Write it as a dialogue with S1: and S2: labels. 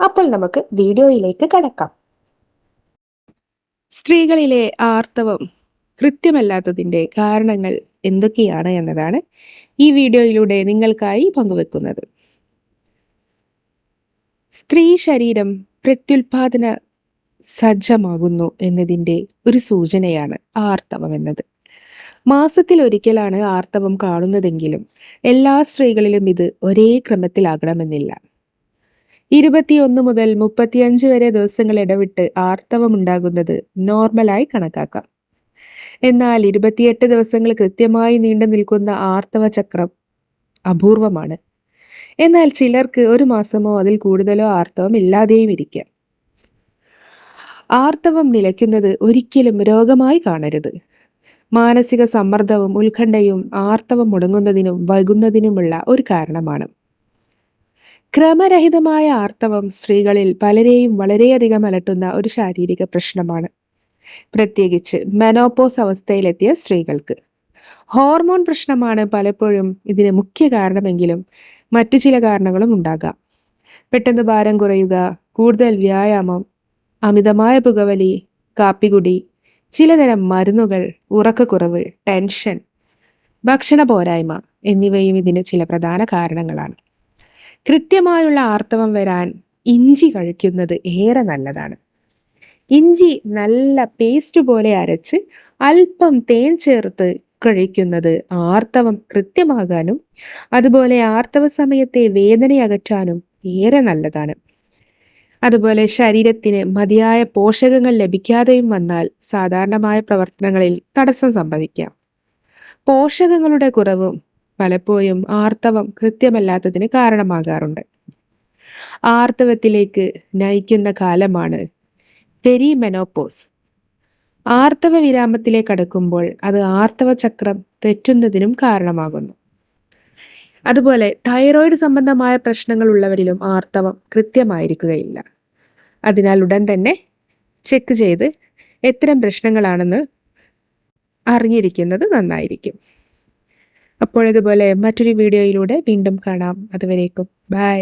S1: അപ്പോൾ നമുക്ക് വീഡിയോയിലേക്ക് കടക്കാം.
S2: സ്ത്രീകളിലെ ആർത്തവം കൃത്യമല്ലാത്തതിന്റെ കാരണങ്ങൾ എന്തൊക്കെയാണ് എന്നതാണ് ഈ വീഡിയോയിലൂടെ നിങ്ങൾക്കായി പങ്കുവെക്കുന്നത്. സ്ത്രീ ശരീരം പ്രത്യുൽപാദന സജ്ജമാകുന്നു എന്നതിന്റെ ഒരു സൂചനയാണ് ആർത്തവം എന്നത്. മാസത്തിൽ ഒരിക്കലാണ് ആർത്തവം കാണുന്നതെങ്കിലും എല്ലാ സ്ത്രീകളിലും ഇത് ഒരേ ക്രമത്തിലാകണമെന്നില്ല. ഇരുപത്തിയൊന്ന് മുതൽ മുപ്പത്തിയഞ്ച് വരെ ദിവസങ്ങൾ ഇടവിട്ട് ആർത്തവം ഉണ്ടാകുന്നത് നോർമലായി കണക്കാക്കാം. എന്നാൽ ഇരുപത്തിയെട്ട് ദിവസങ്ങൾ കൃത്യമായി നീണ്ടു നിൽക്കുന്ന ആർത്തവ ചക്രം അപൂർവമാണ്. എന്നാൽ ചിലർക്ക് ഒരു മാസമോ അതിൽ കൂടുതലോ ആർത്തവം ഇല്ലാതെയും ഇരിക്കാം. ആർത്തവം നിലയ്ക്കുന്നത് ഒരിക്കലും രോഗമായി കാണരുത്. മാനസിക സമ്മർദ്ദവും ഉത്കണ്ഠയും ആർത്തവം മുടങ്ങുന്നതിനും വൈകുന്നതിനുമുള്ള ഒരു കാരണമാണ്. ക്രമരഹിതമായ ആർത്തവം സ്ത്രീകളിൽ പലരെയും വളരെയധികം അലട്ടുന്ന ഒരു ശാരീരിക പ്രശ്നമാണ്. പ്രത്യേകിച്ച് മെനോപോസ് അവസ്ഥയിലെത്തിയ സ്ത്രീകൾക്ക്. ഹോർമോൺ പ്രശ്നമാണ് പലപ്പോഴും ഇതിന് മുഖ്യ കാരണമെങ്കിലും മറ്റു ചില കാരണങ്ങളും ഉണ്ടാകാം. പെട്ടെന്ന് ഭാരം കുറയുക കൂടുതൽ വ്യായാമം അമിതമായ പുകവലി കാപ്പികുടി ചിലതരം മരുന്നുകൾ ഉറക്കക്കുറവ് ടെൻഷൻ ഭക്ഷണ പോരായ്മ എന്നിവയും ഇതിന് ചില പ്രധാന കാരണങ്ങളാണ്. കൃത്യമായുള്ള ആർത്തവം വരാൻ ഇഞ്ചി കഴിക്കുന്നത് ഏറെ നല്ലതാണ്. ഇഞ്ചി നല്ല പേസ്റ്റ് പോലെ അരച്ച് അല്പം തേൻ ചേർത്ത് കഴിക്കുന്നത് ആർത്തവം കൃത്യമാകാനും അതുപോലെ ആർത്തവ സമയത്തെ വേദന അകറ്റാനും ഏറെ നല്ലതാണ്. അതുപോലെ ശരീരത്തിന് മതിയായ പോഷകങ്ങൾ ലഭിക്കാതെയും വന്നാൽ സാധാരണമായ പ്രവർത്തനങ്ങളിൽ തടസ്സം സംഭവിക്കാം. പോഷകങ്ങളുടെ കുറവും പലപ്പോഴും ആർത്തവം കൃത്യമല്ലാത്തതിന് കാരണമാകാറുണ്ട്. ആർത്തവത്തിലേക്ക് നയിക്കുന്ന കാലമാണ് പെരിമെനോപോസ്. ആർത്തവ വിരാമത്തിലേക്ക് അടുക്കുമ്പോൾ അത് ആർത്തവ ചക്രം തെറ്റുന്നതിനും കാരണമാകുന്നു. അതുപോലെ തൈറോയിഡ് സംബന്ധമായ പ്രശ്നങ്ങൾ ഉള്ളവരിലും ആർത്തവം കൃത്യമായിരിക്കുകയില്ല. അതിനാൽ ഉടൻ തന്നെ ചെക്ക് ചെയ്ത് എത്തരം പ്രശ്നങ്ങളാണെന്ന് അറിഞ്ഞിരിക്കുന്നത് നന്നായിരിക്കും. അപ്പോൾ ഇതുപോലെ മറ്റൊരു വീഡിയോയിലൂടെ വീണ്ടും കാണാം. അതുവരേക്കും. ബൈ.